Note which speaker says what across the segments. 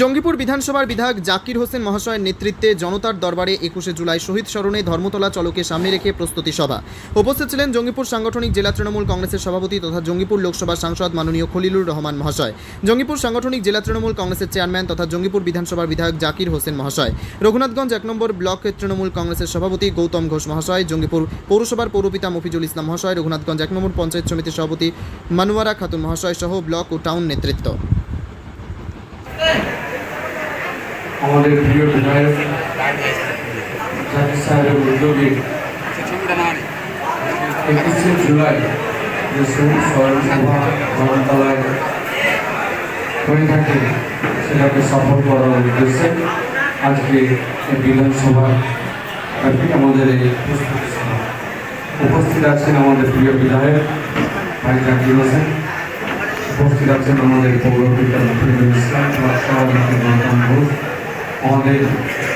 Speaker 1: জঙ্গিপুর বিধানসভার বিধায়ক জাকির হোসেন মহাশয়ের নেতৃত্বে জনতার দরবারে একুশে জুলাই শহীদ স্মরণে ধর্মতলা চলকে সামনে রেখে প্রস্তুতি সভা। উপস্থিত ছিলেন জঙ্গিপুর সাংগঠনিক জেলা তৃণমূল কংগ্রেসের সভাপতি তথা জঙ্গিপুর লোকসভা সাংসদ মাননীয় খলিলুর রহমান মহাশয়, জঙ্গিপুর সাংগঠনিক জেলা তৃণমূল কংগ্রেসের চেয়ারম্যান তথা জঙ্গিপুর বিধানসভার বিধায়ক জাকির হোসেন মহাশয়, রঘুনাথগঞ্জ এক নম্বর ব্লক তৃণমূল কংগ্রেসের সভাপতি গৌতম ঘোষ মহাশয়, জঙ্গিপুর পৌরসভার পৌরপিতা মফিজুল ইসলাম মহাশয়, রঘুনাথগঞ্জ এক নম্বর পঞ্চায়েত সমিতির সভাপতি মানোয়ারা খাতুন মহাশয় সহ ব্লক ও টাউন নেতৃত্ব।
Speaker 2: আমাদের প্রিয় বিধায়ক জাকির সাহেবের উদ্যোগে একুশে জুলাই যে শহীদ স্মরণ সভা ধর্মতলায় হয়ে থাকে। সেটাকে সফল করার উদ্দেশ্যে আজকে বিধানসভা আমাদের এই উপস্থিত আছেন আমাদের প্রিয় বিধায়ক ভাই জাকির হোসেন। উপস্থিত আছেন আমাদের মুফিদুল ইসলাম ঘোষ আমাদের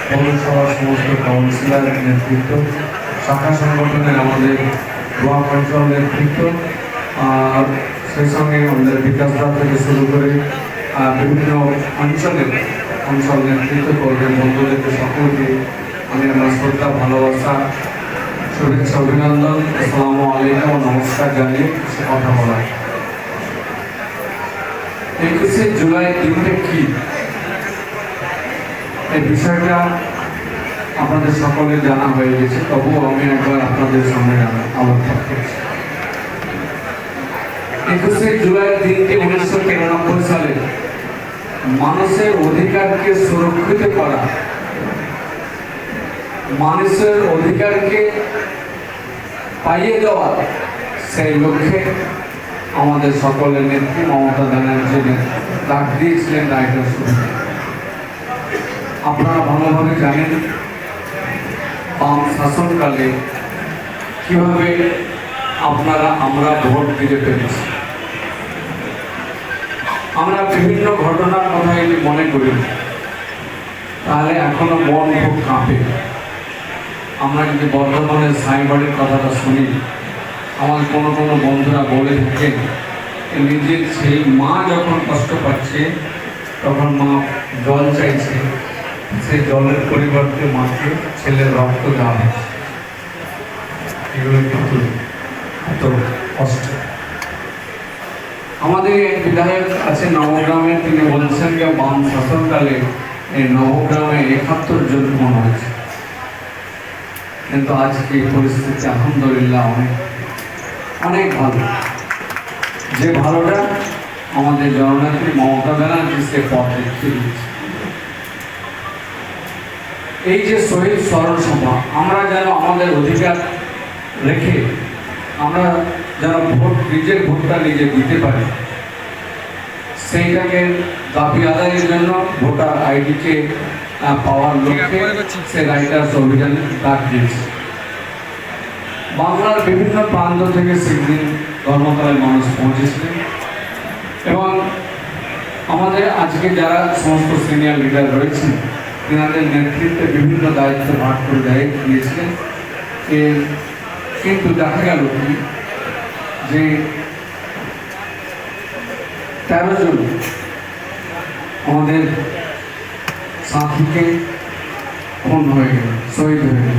Speaker 2: পৌরসভার সমস্ত কাউন্সিলর নেতৃত্ব, শাখা সংগঠনের আমাদের ব্লক অঞ্চল নেতৃত্ব, আর সেই সঙ্গে আমাদের বিকাশ দাস থেকে শুরু করে বিভিন্ন অঞ্চলের অঞ্চল নেতৃত্ব করবেন বন্ধুদেরকে সকলকে আমি আমার শ্রদ্ধা, ভালোবাসা, শুভেচ্ছা, অভিনন্দন, আসসালামু আলাইকুম নমস্কার জানিয়ে কথা বলা। একুশে জুলাই দিনটা কি? এই বিষয়টা আপনাদের সকলের জানা হয়ে গেছে, তবুও আমি একবার আপনাদের সামনে একুশে জুলাই দিনটি উনিশশো তিরানব্বই সালে মানুষের অধিকারকে সুরক্ষিত করা। মানুষের অধিকারকে পাইয়ে দেওয়া, সেই লক্ষ্যে আমাদের সকলের নেত্রী মমতা ব্যানার্জি ডাক দিয়েছিলেন রায়টার শুরু আপনারা ভালোভাবে জানেন বাম শাসনকালে কীভাবে আপনারা আমরা ভোট দিতে পেরেছি। আমরা বিভিন্ন ঘটনার কথা যদি মনে করি, তাহলে এখনও মন খুব কাঁপে। আমরা যদি বর্ধমানের সাইবারের কথাটা শুনি, আমার কোনো কোনো বন্ধুরা বলে থাকেন যে নিজের সেই মা যখন কষ্ট পাচ্ছে, তখন মা জল চাইছে। সেই জলের পরিবর্তে মাকে ছেলের রক্ত হচ্ছে এগুলো কিন্তু এত কষ্ট। আমাদের এক বিধায়ক আছে নবগ্রামে, তিনি বলছেন যে বাম শাসনকালে এই নবগ্রামে একাত্তর জন মনে হয়েছে। কিন্তু আজকে পরিস্থিতি, আলহামদুলিল্লাহ, অনেক অনেক ভালো। যে ভালোটা আমাদের জননেত্রী মমতা ব্যানার্জি সে পথ দেখিয়ে দিয়েছে এই যে শহীদ স্মরণ সভা, আমরা যেন আমাদের অধিকার রেখে আমরা যেন ভোট, নিজের ভোটটা নিজে দিতে পারি। সেইটাকে দাবি আদায়ের জন্য ভোটার আইডিকে পাওয়ার লক্ষ্যে সে রাইটার্স অভিযান ডাক দিয়েছে বাংলার বিভিন্ন প্রান্ত থেকে সেদিন ধর্মতলায় মানুষ পৌঁছেছিলেন এবং আমাদের আজকে যারা সমস্ত সিনিয়র লিডার রয়েছেন তেনাদের নেতৃত্বে বিভিন্ন দায়িত্ব ভাগ করে দেয় দিয়েছিলেন কিন্তু দেখা গেল কি, যে তেরো জন আমাদের সাথীকে খুন হয়ে গেল, শহীদ হয়ে গেল।